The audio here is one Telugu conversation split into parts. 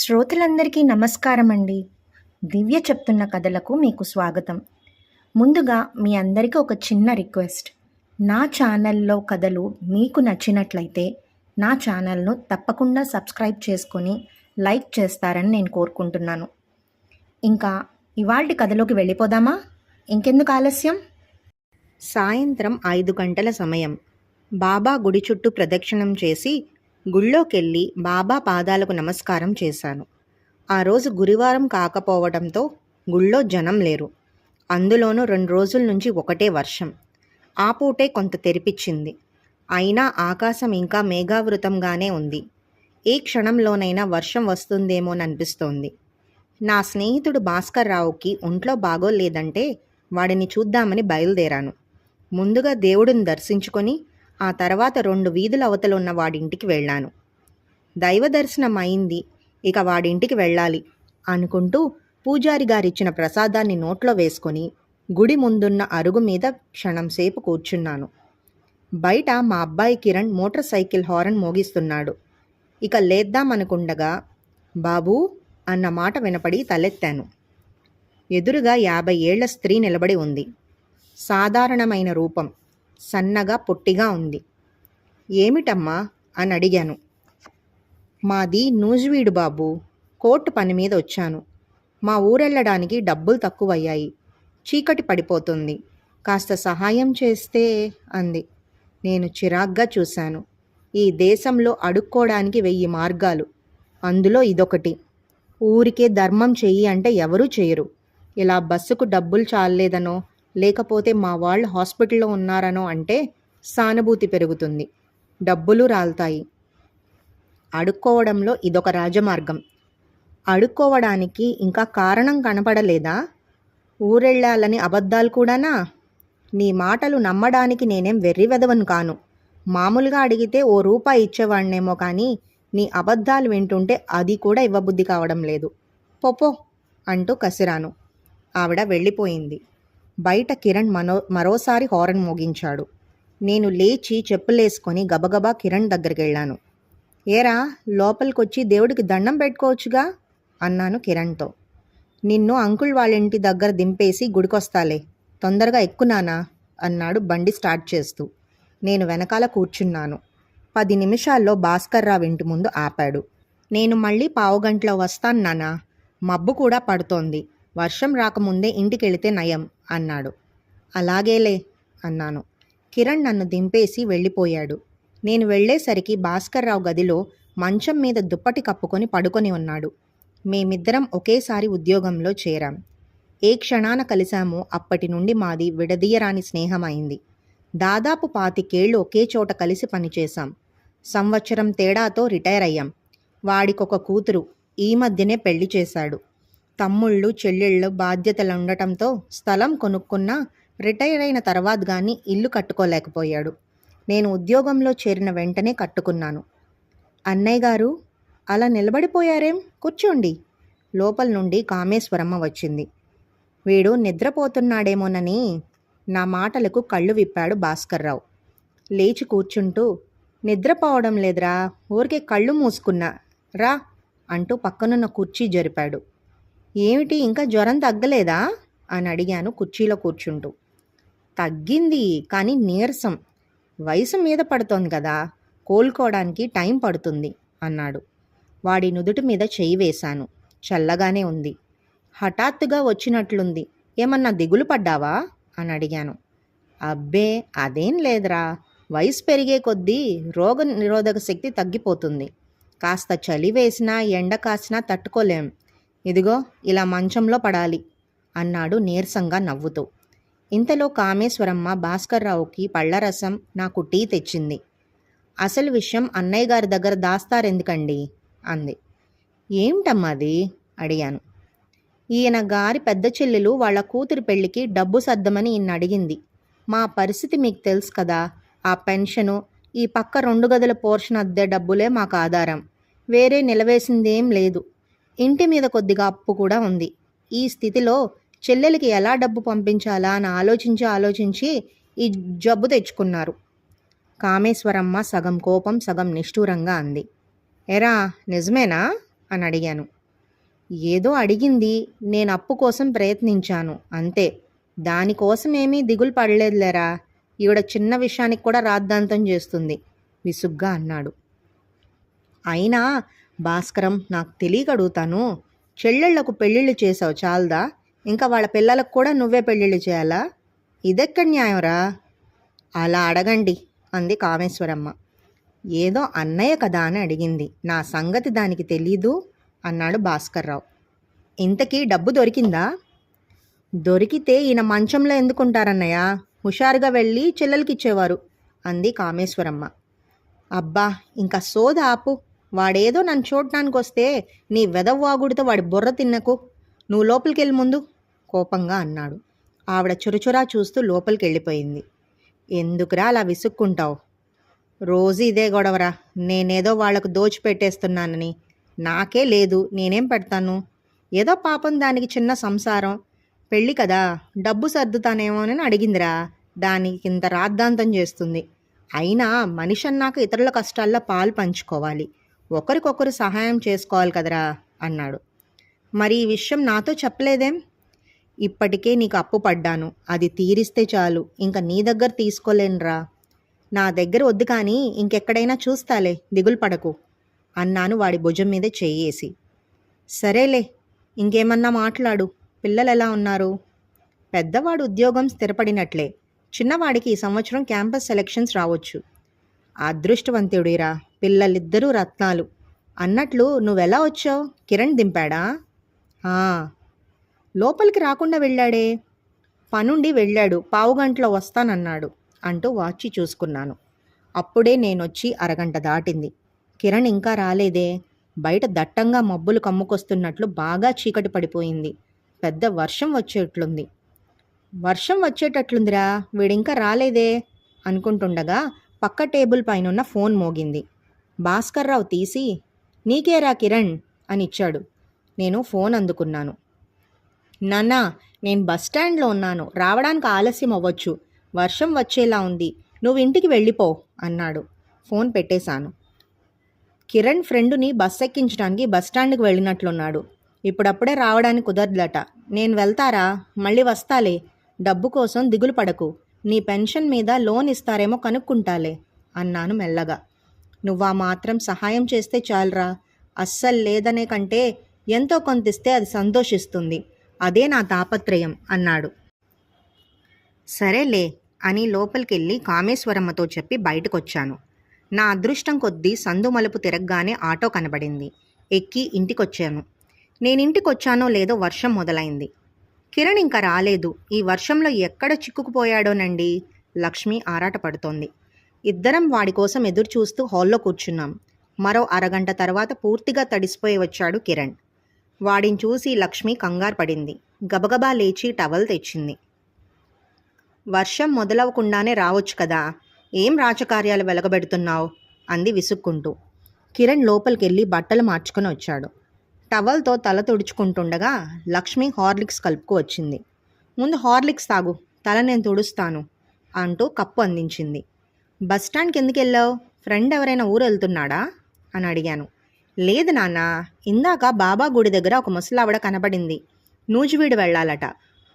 శ్రోతలందరికీ నమస్కారం అండి దివ్య చెప్తున్న కథలకు మీకు స్వాగతం. ముందుగా మీ అందరికీ ఒక చిన్న రిక్వెస్ట్. నా ఛానల్లో కథలు మీకు నచ్చినట్లయితే నా ఛానల్ను తప్పకుండా సబ్స్క్రైబ్ చేసుకొని లైక్ చేస్తారని నేను కోరుకుంటున్నాను. ఇంకా ఇవాల్టి కథలోకి వెళ్ళిపోదామా? ఇంకెందుకు ఆలస్యం? సాయంత్రం ఐదు గంటల సమయం. బాబా గుడి చుట్టూ ప్రదక్షిణం చేసి గుళ్ళోకెళ్ళి బాబా పాదాలకు నమస్కారం చేశాను. ఆ రోజు గురువారం కాకపోవడంతో గుళ్ళో జనం లేరు. అందులోనూ రెండు రోజుల నుంచి ఒకటే వర్షం. ఆ పూటే కొంత తెరిపిచ్చింది అయినా ఆకాశం ఇంకా మేఘావృతంగానే ఉంది. ఏ క్షణంలోనైనా వర్షం వస్తుందేమోననిపిస్తోంది. నా స్నేహితుడు భాస్కర్ రావుకి ఒంట్లో బాగోలేదంటే వాడిని చూద్దామని బయలుదేరాను. ముందుగా దేవుడిని దర్శించుకొని ఆ తర్వాత రెండు వీధుల అవతల ఉన్న వాడింటికి వెళ్ళాను. దైవ దర్శనం అయింది ఇక వాడింటికి వెళ్ళాలి అనుకుంటూ పూజారి గారిచ్చిన ప్రసాదాన్ని నోట్లో వేసుకొని గుడి ముందున్న అరుగు మీద క్షణం సేపు కూర్చున్నాను. బయట మా అబ్బాయి కిరణ్ మోటార్ సైకిల్ హారన్ మోగిస్తున్నాడు. ఇక లేద్దామనుకుండగా బాబూ అన్న మాట వినపడి తలెత్తాను. ఎదురుగా యాభై ఏళ్ళ స్త్రీ నిలబడి ఉంది. సాధారణమైన రూపం. సన్నగా పొట్టిగా ఉంది. ఏమిటమ్మా? అని అడిగాను. మాది నూజివీడు బాబు. కోర్టు పని మీద వచ్చాను. మా ఊరెళ్ళడానికి డబ్బులు తక్కువయ్యాయి. చీకటి పడిపోతుంది. కాస్త సహాయం చేస్తే అంది. నేను చిరాగ్గా చూశాను. ఈ దేశంలో అడుక్కోవడానికి వెయ్యి మార్గాలు. అందులో ఇదొకటి. ఊరికే ధర్మం చెయ్యి అంటే ఎవరూ చేయరు ఇలా బస్సుకు డబ్బులు చాలలేదనో లేకపోతే మా వాళ్ళు హాస్పిటల్లో ఉన్నారనో అంటే సానుభూతి పెరుగుతుంది. డబ్బులు రాలుతాయి. అడుక్కోవడంలో ఇదొక రాజమార్గం. అడుక్కోవడానికి ఇంకా కారణం కనపడలేదా? ఊరెళ్ళాలని అబద్ధాలు కూడానా? నీ మాటలు నమ్మడానికి నేనేం వెర్రివెదవను కాను. మామూలుగా అడిగితే ఓ రూపాయి ఇచ్చేవాడినేమో కానీ నీ అబద్ధాలు వింటుంటే అది కూడా ఇవ్వబుద్ధి కావడం లేదు. పొపో అంటూ కసిరాను. ఆవిడ వెళ్ళిపోయింది. బయట కిరణ్ మనో మరోసారి హారన్ మోగించాడు. నేను లేచి చెప్పులేసుకొని గబగబా కిరణ్ దగ్గరికి వెళ్ళాను ఏరా లోపలికొచ్చి దేవుడికి దండం పెట్టుకోవచ్చుగా? అన్నాను కిరణ్తో. నిన్ను అంకుల్ వాళ్ళ ఇంటి దగ్గర దింపేసి గుడికొస్తాలే. తొందరగా ఎక్కునానా అన్నాడు బండి స్టార్ట్ చేస్తూ. నేను వెనకాల కూర్చున్నాను. పది నిమిషాల్లో భాస్కర్ రావు ఇంటి ముందు ఆపాడు. నేను మళ్ళీ పావుగంటలో వస్తాను నానా మబ్బు కూడా పడుతోంది. వర్షం రాకముందే ఇంటికెళితే నయం. అన్నాడు. అలాగేలే అన్నాను. కిరణ్ నన్ను దింపేసి వెళ్ళిపోయాడు. నేను వెళ్ళేసరికి భాస్కర్రావు గదిలో మంచం మీద దుప్పటి కప్పుకొని పడుకొని ఉన్నాడు. మేమిద్దరం ఒకేసారి ఉద్యోగంలో చేరాం. ఏ క్షణాన కలిశామో అప్పటి నుండి మాది విడదీయరాని స్నేహమైంది. దాదాపు పాతికేళ్ళు ఒకే చోట కలిసి పనిచేశాం. సంవత్సరం తేడాతో రిటైర్ అయ్యాం. వాడికొక కూతురు. ఈ మధ్యనే పెళ్ళి చేశాడు. తమ్ముళ్ళు చెల్లెళ్ళు బాధ్యతలు ఉండటంతో స్థలం కొనుక్కున్నా రిటైర్ అయిన తర్వాత కానీ ఇల్లు కట్టుకోలేకపోయాడు. నేను ఉద్యోగంలో చేరిన వెంటనే కట్టుకున్నాను. అన్నయ్య గారు అలా నిలబడిపోయారేం? కూర్చోండి. లోపల నుండి కామేశ్వరమ్మ వచ్చింది. వీడు నిద్రపోతున్నాడేమోనని నా మాటలకు కళ్ళు విప్పాడు భాస్కర్రావు. లేచి కూర్చుంటూ నిద్రపోవడం లేదురా ఊరికే కళ్ళు మూసుకున్నా రా అంటూ పక్కనున్న కుర్చీ జరిపాడు. ఏమిటి ఇంకా జ్వరం తగ్గలేదా? అని అడిగాను కుర్చీలో కూర్చుంటూ. తగ్గింది కానీ నీరసం. వయసు మీద పడుతోంది కదా కోలుకోవడానికి టైం పడుతుంది అన్నాడు. వాడి నుదుటి మీద చెయ్యి వేశాను. చల్లగానే ఉంది. హఠాత్తుగా వచ్చినట్లుంది. ఏమన్నా దిగులు పడ్డావా? అని అడిగాను. అబ్బే అదేం లేదురా. వయసు పెరిగే కొద్దీ రోగ నిరోధక శక్తి తగ్గిపోతుంది. కాస్త చలి వేసినా ఎండ కాసినా తట్టుకోలేం. ఇదిగో ఇలా మంచంలో పడాలి అన్నాడు నీరసంగా నవ్వుతూ. ఇంతలో కామేశ్వరమ్మ భాస్కర్రావుకి పళ్ళరసం నాకు టీ తెచ్చింది. అసలు విషయం అన్నయ్య గారి దగ్గర దాస్తారెందుకండి? అంది. ఏమిటమ్మది? అడిగాను. ఈయన గారి పెద్ద చెల్లెలు వాళ్ళ కూతురు పెళ్ళికి డబ్బు సర్దమని ఈయన అడిగింది మా పరిస్థితి మీకు తెలుసు కదా ఆ పెన్షను ఈ పక్క రెండు గదుల పోర్షన్ అద్దె డబ్బులే మాకు ఆధారం. వేరే నిలవేసిందేం లేదు. ఇంటి మీద కొద్దిగా అప్పు కూడా ఉంది. ఈ స్థితిలో చెల్లెలకి ఎలా డబ్బు పంపించాలా అని ఆలోచించి ఆలోచించి ఈ జబ్బు తెచ్చుకున్నారు. కామేశ్వరమ్మ సగం కోపం సగం నిష్ఠూరంగా అంది. ఎరా నిజమేనా? అని అడిగాను. ఏదో అడిగింది నేను అప్పు కోసం ప్రయత్నించాను అంతే. దానికోసం ఏమీ దిగులు పడలేదులేరా? ఈవిడ చిన్న విషయానికి కూడా రాద్ధాంతం చేస్తుంది విసుగ్గా అన్నాడు. అయినా భాస్కరం నాకు తెలియక అడుగుతాను చెల్లెళ్ళకు పెళ్ళిళ్ళు చేసావు చాలదా? ఇంకా వాళ్ళ పిల్లలకు కూడా నువ్వే పెళ్ళిళ్ళు చేయాలా? ఇదెక్కడ న్యాయంరా? అలా అడగండి అంది కామేశ్వరమ్మ. ఏదో అన్నయ్య కదా అని అడిగింది. నా సంగతి దానికి తెలీదు అన్నాడు భాస్కర్రావు. ఇంతకీ డబ్బు దొరికిందా? దొరికితే ఈయన మంచంలో ఎందుకుంటారన్నయ్య? హుషారుగా వెళ్ళి చెల్లెలకి ఇచ్చేవారు అంది కామేశ్వరమ్మ. అబ్బా ఇంకా సోద ఆపు వాడేదో నన్ను చూడటానికి వస్తే నీ వెదవ్వాగుడితో వాడి బుర్ర తిన్నకు. నువ్వు లోపలికెళ్ళి ముందు కోపంగా అన్నాడు. ఆవిడ చురుచురా చూస్తూ లోపలికి వెళ్ళిపోయింది ఎందుకురా అలా విసుక్కుంటావు? రోజు ఇదే గొడవరా. నేనేదో వాళ్ళకు దోచిపెట్టేస్తున్నానని. నాకే లేదు నేనేం పెడతాను? ఏదో పాపం దానికి చిన్న సంసారం. పెళ్ళి కదా డబ్బు సర్దుతానేమోనని అడిగిందిరా. దానికి ఇంత రాద్ధాంతం చేస్తుంది. అయినా మనిషి అన్నాక ఇతరుల కష్టాల్లో పాలు పంచుకోవాలి. ఒకరికొకరు సహాయం చేసుకోవాలి కదరా అన్నాడు. మరి ఈ విషయం నాతో చెప్పలేదేం? ఇప్పటికే నీకు అప్పు పడ్డాను. అది తీరిస్తే చాలు. ఇంకా నీ దగ్గర తీసుకోలేనురా. నా దగ్గర వద్దు కానీ ఇంకెక్కడైనా చూస్తాలే. దిగులు పడకు అన్నాను వాడి భుజం మీద చెయ్యేసి సరేలే ఇంకేమన్నా మాట్లాడు. పిల్లలు ఎలా ఉన్నారు? పెద్దవాడు ఉద్యోగం స్థిరపడినట్లే. చిన్నవాడికి ఈ సంవత్సరం క్యాంపస్ సెలక్షన్స్ రావచ్చు. అదృష్టవంతుడిరా. పిల్లలిద్దరూ రత్నాలు. అన్నట్లు నువ్వెలా వచ్చావు? కిరణ్ దింపాడా? లోపలికి రాకుండా వెళ్ళాడే? పనుండి వెళ్ళాడు. పావుగంటలో వస్తానన్నాడు అంటూ వాచి చూసుకున్నాను. అప్పుడే నేనొచ్చి అరగంట దాటింది. కిరణ్ ఇంకా రాలేదే? బయట దట్టంగా మబ్బులు కమ్ముకొస్తున్నట్లు బాగా చీకటి పడిపోయింది. పెద్ద వర్షం వచ్చేట్లుంది. వర్షం వచ్చేటట్లుందిరా. వీడింకా రాలేదే? అనుకుంటుండగా పక్క టేబుల్ పైనున్న ఫోన్ మోగింది. భాస్కర్రావు తీసి నీకేరా కిరణ్ అని ఇచ్చాడు. నేను ఫోన్ అందుకున్నాను. నాన్న నేను బస్ స్టాండ్లో ఉన్నాను. రావడానికి ఆలస్యం అవ్వచ్చు. వర్షం వచ్చేలా ఉంది. నువ్వు ఇంటికి వెళ్ళిపో అన్నాడు. ఫోన్ పెట్టేశాను. కిరణ్ ఫ్రెండుని బస్ ఎక్కించడానికి బస్ స్టాండ్కి వెళ్ళినట్లున్నాడు. ఇప్పుడప్పుడే రావడానికి కుదరదట నేను వెళ్తారా? మళ్ళీ వస్తాలే. డబ్బు కోసం దిగులు పడకు. నీ పెన్షన్ మీద లోన్ ఇస్తారేమో కనుక్కుంటాలే అన్నాను మెల్లగా. నువ్వా మాత్రం సహాయం చేస్తే చాలరా. అస్సలు లేదనే కంటే ఎంతో కొంత ఇస్తే అది సంతోషిస్తుంది. అదే నా తాపత్రయం అన్నాడు. సరేలే అని లోపలికెళ్ళి కామేశ్వరమ్మతో చెప్పి బయటకొచ్చాను. నా అదృష్టం కొద్దీ సందు మలుపు తిరగగానే ఆటో కనబడింది. ఎక్కి ఇంటికొచ్చాను. నేను ఇంటికొచ్చానో లేదో వర్షం మొదలైంది. కిరణ్ ఇంకా రాలేదు. ఈ వర్షంలో ఎక్కడ చిక్కుకుపోయాడోనండి? లక్ష్మి ఆరాటపడుతోంది. ఇద్దరం వాడి కోసం ఎదురు చూస్తూ హాల్లో కూర్చున్నాం. మరో అరగంట తర్వాత పూర్తిగా తడిసిపోయి వచ్చాడు కిరణ్. వాడిని చూసి లక్ష్మి కంగారు పడింది. గబగబా లేచి టవల్ తెచ్చింది. వర్షం మొదలవకుండానే రావచ్చు కదా. ఏం రాజకార్యాలు వెలగబెడుతున్నావు? అంది విసుక్కుంటూ. కిరణ్ లోపలికెళ్ళి బట్టలు మార్చుకొని వచ్చాడు. టవల్తో తల తుడుచుకుంటుండగా లక్ష్మి హార్లిక్స్ కలుపుకు వచ్చింది. ముందు హార్లిక్స్ తాగు. తల నేను తుడుస్తాను అంటూ కప్పు అందించింది. బస్ ఎందుకు వెళ్ళావు? ఫ్రెండ్ ఎవరైనా ఊరు వెళ్తున్నాడా? అని అడిగాను. లేదు నాన్న ఇందాక బాబా గుడి దగ్గర ఒక ముసలావిడ కనబడింది. నూజివీడు వెళ్ళాలట.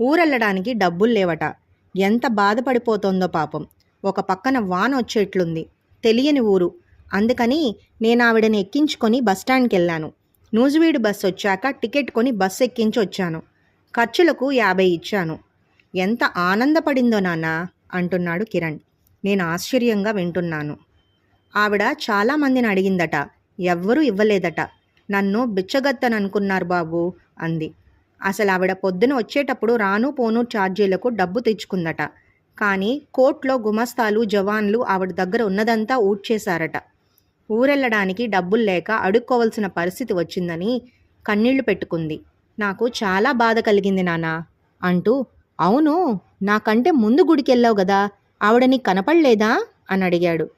ఊరెళ్ళడానికి డబ్బులు లేవట. ఎంత బాధపడిపోతోందో పాపం. ఒక పక్కన వాన వచ్చేట్లుంది. తెలియని ఊరు. అందుకని నేను ఆవిడని ఎక్కించుకొని బస్టాండ్కి వెళ్ళాను. నూజివీడు బస్ వచ్చాక టికెట్ కొని బస్ ఎక్కించి వచ్చాను. ఖర్చులకు యాభై ఇచ్చాను. ఎంత ఆనందపడిందో నాన్న అంటున్నాడు కిరణ్. నేను ఆశ్చర్యంగా వింటున్నాను. ఆవిడ చాలామందిని అడిగిందట. ఎవ్వరూ ఇవ్వలేదట. నన్ను బిచ్చగత్తననుకున్నారు బాబు అంది. అసలు ఆవిడ పొద్దున వచ్చేటప్పుడు రాను పోను ఛార్జీలకు డబ్బు తెచ్చుకుందట. కానీ కోర్టులో గుమస్తాలు జవాన్లు ఆవిడ దగ్గర ఉన్నదంతా ఊడ్చేశారట. ఊరెళ్ళడానికి డబ్బులు లేక అడుక్కోవలసిన పరిస్థితి వచ్చిందని కన్నీళ్ళు పెట్టుకుంది. నాకు చాలా బాధ కలిగింది నాన్న అంటూ అవును నాకంటే ముందు గుడికెళ్ళావు కదా ఆవిడ నీకు కనపడలేదా? అని అడిగాడు.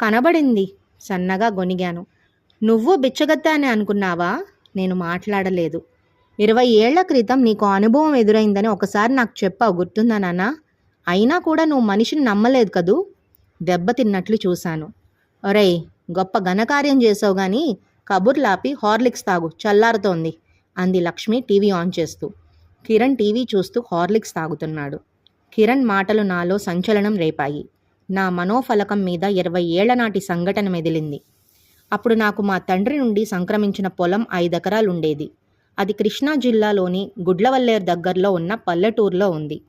కనబడింది. సన్నగా గొనిగాను నువ్వు బిచ్చగత్త అని అనుకున్నావా? నేను మాట్లాడలేదు. ఇరవై ఏళ్ళ క్రితం నీకు అనుభవం ఎదురైందని ఒకసారి నాకు చెప్పావు గుర్తుందా నాన్న? అయినా కూడా నువ్వు మనిషిని నమ్మలేదు కదూ? దెబ్బతిన్నట్లు చూశాను. ఒరేయ్ గొప్ప ఘనకార్యం చేసావు కానీ కబుర్లాపి హార్లిక్స్ తాగు చల్లారుతోంది అంది లక్ష్మి టీవీ ఆన్ చేస్తూ. కిరణ్ టీవీ చూస్తూ హార్లిక్స్ తాగుతున్నాడు. కిరణ్ మాటలు నాలో సంచలనం రేపాయి. నా మనోఫలకం మీద ఇరవై ఏళ్ళ నాటి సంఘటన మెదిలింది. అప్పుడు నాకు మా తండ్రి నుండి సంక్రమించిన పొలం ఐదెకరాలుండేది. అది కృష్ణా జిల్లాలోని గుడ్లవల్లేరు దగ్గరలో ఉన్న పల్లెటూరులో ఉంది.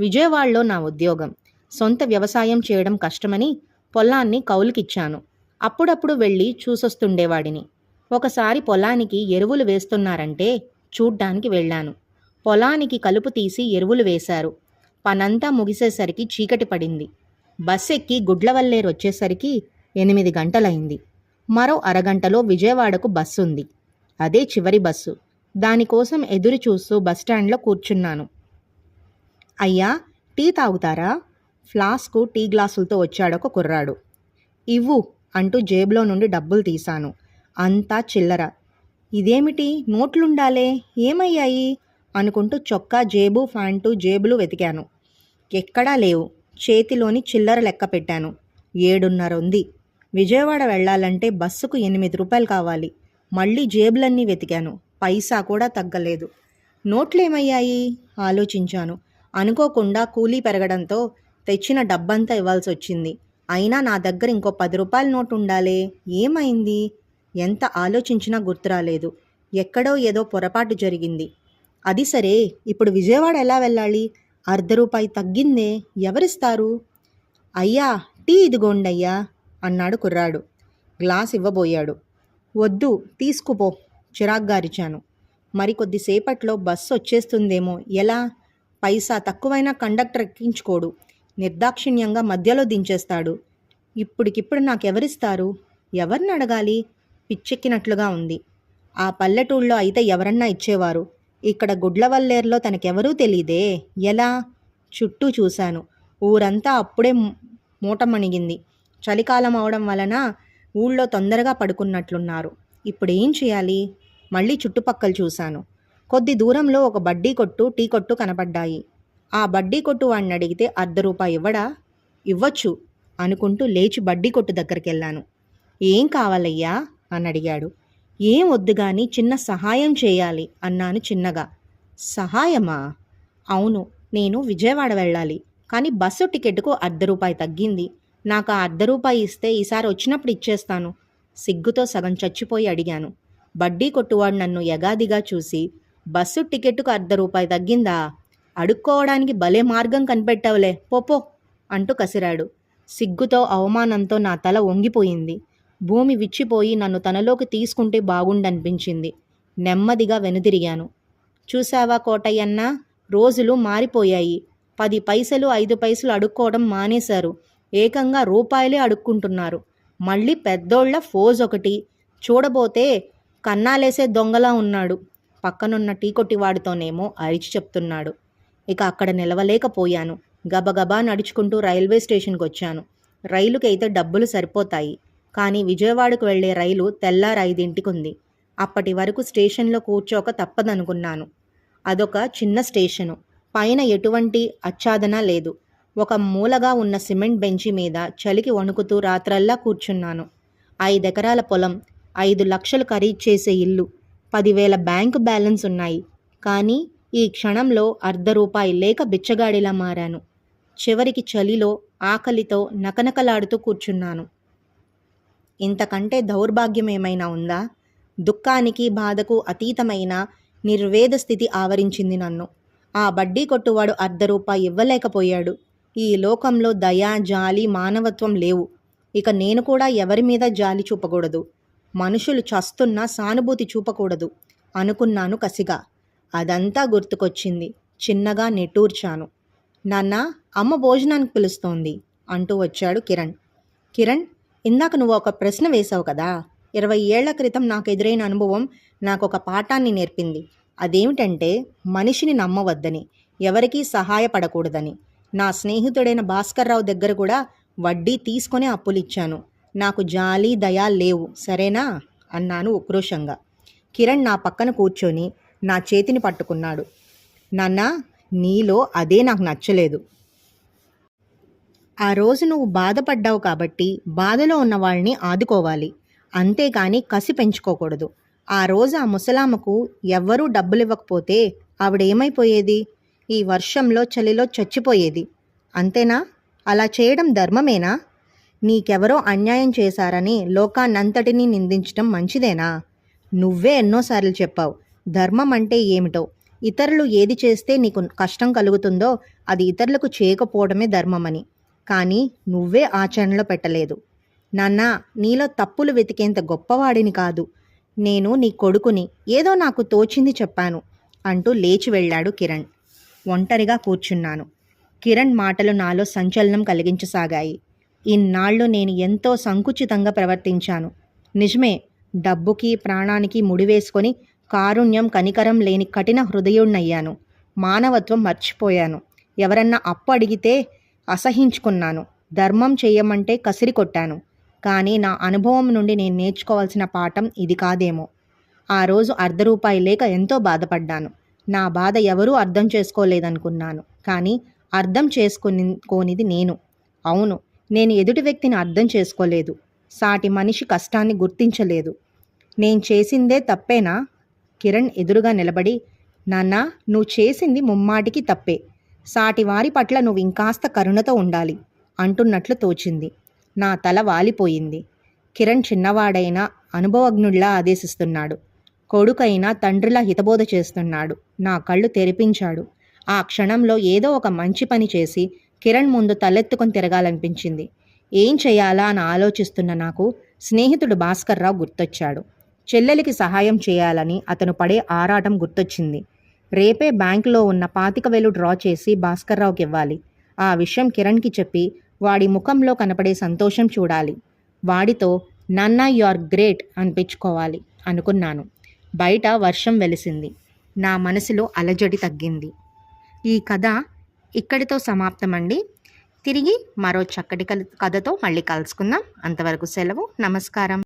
విజయవాడలో నా ఉద్యోగం. సొంత వ్యవసాయం చేయడం కష్టమని పొలాన్ని కౌలుకిచ్చాను. అప్పుడప్పుడు వెళ్ళి చూసొస్తుండేవాడిని. ఒకసారి పొలానికి ఎరువులు వేస్తున్నారంటే చూడ్డానికి వెళ్ళాను. పొలానికి కలుపు తీసి ఎరువులు వేశారు. పనంతా ముగిసేసరికి చీకటి పడింది. బస్ ఎక్కి గుడ్లవల్లేరు వచ్చేసరికి ఎనిమిది గంటలైంది మరో అరగంటలో విజయవాడకు బస్సు ఉంది అదే చివరి బస్సు. దానికోసం ఎదురు చూస్తూ బస్టాండ్లో కూర్చున్నాను. అయ్యా టీ తాగుతారా? ఫ్లాస్కు టీ గ్లాసులతో వచ్చాడొక కుర్రాడు. ఇవ్వు అంటూ జేబులో నుండి డబ్బులు తీశాను. అంతా చిల్లర. ఇదేమిటి? నోట్లుండాలే. ఏమయ్యాయి? అనుకుంటూ చొక్కా జేబు ఫ్యాంటు జేబులు వెతికాను. ఎక్కడా లేవు. చేతిలోని చిల్లర లెక్క పెట్టాను. ఏడున్నర ఉంది విజయవాడ వెళ్ళాలంటే బస్సుకు ఎనిమిది రూపాయలు కావాలి. మళ్ళీ జేబులన్నీ వెతికాను. పైసా కూడా తగ్గలేదు. నోట్లేమయ్యాయి? ఆలోచించాను. అనుకోకుండా కూలీ పెరగడంతో తెచ్చిన డబ్బంతా ఇవ్వాల్సి వచ్చింది అయినా నా దగ్గర ఇంకో పది రూపాయల నోటు ఉండాలే ఏమైంది? ఎంత ఆలోచించినా గుర్తురాలేదు. ఎక్కడో ఏదో పొరపాటు జరిగింది. అది సరే. ఇప్పుడు విజయవాడ ఎలా వెళ్ళాలి? అర్ధ రూపాయి తగ్గిందే ఎవరిస్తారు? అయ్యా టీ ఇదిగోండయ్యా అన్నాడు కుర్రాడు. గ్లాస్ ఇవ్వబోయాడు. వద్దు తీసుకుపో చిరాగ్గారిచాను. మరి కొద్దిసేపట్లో బస్సు వచ్చేస్తుందేమో ఎలా? పైసా తక్కువైనా కండక్టర్ ఎక్కించుకోడు. నిర్దాక్షిణ్యంగా మధ్యలో దించేస్తాడు. ఇప్పటికిప్పుడు నాకెవరిస్తారు? ఎవరిని అడగాలి పిచ్చెక్కినట్లుగా ఉంది. ఆ పల్లెటూళ్ళలో అయితే ఎవరన్నా ఇచ్చేవారు. ఇక్కడ గుడ్లవల్లేరులో తనకెవరూ తెలీదే. ఎలా? చుట్టూ చూశాను. ఊరంతా అప్పుడే మూటమణిగింది. చలికాలం అవడం వలన ఊళ్ళో తొందరగా పడుకున్నట్లున్నారు. ఇప్పుడు ఏం చేయాలి? మళ్ళీ చుట్టుపక్కల చూశాను. కొద్ది దూరంలో ఒక బడ్డీ కొట్టు టీ కొట్టు కనపడ్డాయి. ఆ బడ్డీ కొట్టు వాడిని అడిగితే అర్ధ రూపాయి ఇవ్వడా? ఇవ్వచ్చు అనుకుంటూ లేచి బడ్డీ కొట్టు దగ్గరికి వెళ్ళాను ఏం కావాలయ్యా? అని అడిగాడు. ఏం వద్దు కానీ చిన్న సహాయం చేయాలి అన్నాను చిన్నగా. సహాయమా? అవును నేను విజయవాడ వెళ్ళాలి. కానీ బస్సు టికెట్కు అర్ధ రూపాయి తగ్గింది. నాకు ఆ అర్ధ రూపాయి ఇస్తే ఈసారి వచ్చినప్పుడు ఇచ్చేస్తాను. సిగ్గుతో సగం చచ్చిపోయి అడిగాను. బడ్డీ కొట్టువాడు నన్ను యగాదిగా చూసి బస్సు టికెట్కు అర్ధ రూపాయి తగ్గిందా? అడుక్కోవడానికి భలే మార్గం కనిపెట్టావులే పోపో అంటూ కసిరాడు. సిగ్గుతో అవమానంతో నా తల వంగిపోయింది. భూమి విచ్చిపోయి నన్ను తనలోకి తీసుకుంటే బాగుండనిపించింది. నెమ్మదిగా వెనుదిరిగాను. చూసావా కోటయ్యన్న? రోజులు మారిపోయాయి. పది పైసలు ఐదు పైసలు అడుక్కోవడం మానేశారు. ఏకంగా రూపాయలే అడుక్కుంటున్నారు. మళ్ళీ పెద్దోళ్ళ ఫోజ్ ఒకటి చూడబోతే కన్నాలేసే దొంగలా ఉన్నాడు. పక్కనున్న టీ కొట్టివాడితోనేమో అరిచి చెప్తున్నాడు. ఇక అక్కడ నిలవలేకపోయాను. గబగబా నడుచుకుంటూ రైల్వే స్టేషన్కి వచ్చాను రైలుకైతే డబ్బులు సరిపోతాయి. కానీ విజయవాడకు వెళ్ళే రైలు తెల్లారు ఐదింటికి ఉంది అప్పటి వరకు స్టేషన్లో కూర్చోక తప్పదనుకున్నాను. అదొక చిన్న స్టేషను. పైన ఎటువంటి ఆచ్ఛాదన లేదు. ఒక మూలగా ఉన్న సిమెంట్ బెంచి మీద చలికి వణుకుతూ రాత్రల్లా కూర్చున్నాను. ఐదెకరాల పొలం ఐదు లక్షలు ఖరీదు చేసే ఇల్లు పదివేల బ్యాంకు బ్యాలెన్స్ ఉన్నాయి. కానీ ఈ క్షణంలో అర్ధ రూపాయి లేక బిచ్చగాడిలా మారాను. చివరికి చలిలో ఆకలితో నకనకలాడుతూ కూర్చున్నాను. ఇంతకంటే దౌర్భాగ్యం ఏమైనా ఉందా? దుఃఖానికి బాధకు అతీతమైన నిర్వేద స్థితి ఆవరించింది నన్ను. ఆ బడ్డీ కొట్టువాడు అర్ధ రూపాయి ఇవ్వలేకపోయాడు. ఈ లోకంలో దయ జాలి మానవత్వం లేవు. ఇక నేను కూడా ఎవరి మీద జాలి చూపకూడదు. మనుషులు చస్తున్నా సానుభూతి చూపకూడదు అనుకున్నాను కసిగా. అదంతా గుర్తుకొచ్చింది. చిన్నగా నెట్టూర్చాను. నాన్న అమ్మ భోజనానికి పిలుస్తోంది అంటూ వచ్చాడు కిరణ్. కిరణ్ ఇందాక నువ్వు ఒక ప్రశ్న వేశావు కదా. ఇరవై ఏళ్ళ క్రితం నాకు ఎదురైన అనుభవం నాకు ఒక పాఠాన్ని నేర్పింది. అదేమిటంటే మనిషిని నమ్మవద్దని ఎవరికీ సహాయపడకూడదని. నా స్నేహితుడైన భాస్కర్రావు దగ్గర కూడా వడ్డీ తీసుకొని అప్పులిచ్చాను నాకు జాలి దయా లేవు సరేనా? అన్నాను ఉక్రోషంగా. కిరణ్ నా పక్కన కూర్చొని నా చేతిని పట్టుకున్నాడు. నాన్న నీలో అదే నాకు నచ్చలేదు. ఆ రోజు నువ్వు బాధపడ్డావు కాబట్టి బాధలో ఉన్న వాళ్ళని ఆదుకోవాలి. అంతేకాని కసి పెంచుకోకూడదు. ఆ రోజు ఆ ముసలామకు ఎవ్వరూ డబ్బులు ఇవ్వకపోతే ఆవిడేమైపోయేది? ఈ వర్షంలో చలిలో చచ్చిపోయేది. అంతేనా? అలా చేయడం ధర్మమేనా? నీకెవరో అన్యాయం చేశారని లోకాన్నంతటినీ నిందించడం మంచిదేనా? నువ్వే ఎన్నోసార్లు చెప్పావు ధర్మం అంటే ఏమిటో? ఇతరులు ఏది చేస్తే నీకు కష్టం కలుగుతుందో అది ఇతరులకు చేయకపోవడమే ధర్మమని. కానీ నువ్వే ఆచరణలో పెట్టలేదు. నాన్న నీలో తప్పులు వెతికేంత గొప్పవాడిని కాదు. నేను నీ కొడుకుని ఏదో నాకు తోచింది చెప్పాను అంటూ లేచి వెళ్ళాడు కిరణ్. ఒంటరిగా కూర్చున్నాను. కిరణ్ మాటలు నాలో సంచలనం కలిగించసాగాయి. ఇన్నాళ్ళు నేను ఎంతో సంకుచితంగా ప్రవర్తించాను. నిజమే డబ్బుకి ప్రాణానికి ముడివేసుకొని కారుణ్యం కనికరం లేని కఠిన హృదయుణ్ణయ్యాను. మానవత్వం మర్చిపోయాను. ఎవరన్నా అప్పు అడిగితే అసహించుకున్నాను. ధర్మం చేయమంటే కసిరి కొట్టాను. కానీ నా అనుభవం నుండి నేను నేర్చుకోవాల్సిన పాఠం ఇది కాదేమో. ఆ రోజు అర్ధ రూపాయి లేక ఎంతో బాధపడ్డాను. నా బాధ ఎవరూ అర్థం చేసుకోలేదనుకున్నాను. కానీ అర్థం చేసుకుని కోనిది నేను. అవును నేను ఎదుటి వ్యక్తిని అర్థం చేసుకోలేదు. సాటి మనిషి కష్టాన్ని గుర్తించలేదు. నేను చేసిందే తప్పేనా? కిరణ్ ఎదురుగా నిలబడి నాన్న నువ్వు చేసింది ముమ్మాటికి తప్పే. సాటి వారి పట్ల నువ్వు ఇంకాస్త కరుణతో ఉండాలి అంటున్నట్లు తోచింది. నా తల వాలిపోయింది. కిరణ్ చిన్నవాడైనా అనుభవజ్ఞుడిలా ఆదేశిస్తున్నాడు. కొడుకైనా తండ్రిలా హితబోధ చేస్తున్నాడు. నా కళ్ళు తెరిపించాడు. ఆ క్షణంలో ఏదో ఒక మంచి పని చేసి కిరణ్ ముందు తలెత్తుకొని తిరగాలనిపించింది. ఏం చేయాలా అని ఆలోచిస్తున్న నాకు స్నేహితుడు భాస్కర్రావు గుర్తొచ్చాడు. చెల్లెలికి సహాయం చేయాలని అతను పడే ఆరాటం గుర్తొచ్చింది. రేపే బ్యాంకులో ఉన్న పాతిక వేలు డ్రా చేసి భాస్కర్రావుకి ఇవ్వాలి. ఆ విషయం కిరణ్కి చెప్పి వాడి ముఖంలో కనపడే సంతోషం చూడాలి. వాడితో నాన్న యు ఆర్ గ్రేట్ అనిపించుకోవాలి అనుకున్నాను. బయట వర్షం వెలిసింది. నా మనసులో అలజడి తగ్గింది. ఈ కథ ఇక్కడితో సమాప్తమండి. తిరిగి మరో చక్కటి కథతో మళ్ళీ కలుసుకుందాం. అంతవరకు సెలవు. నమస్కారం.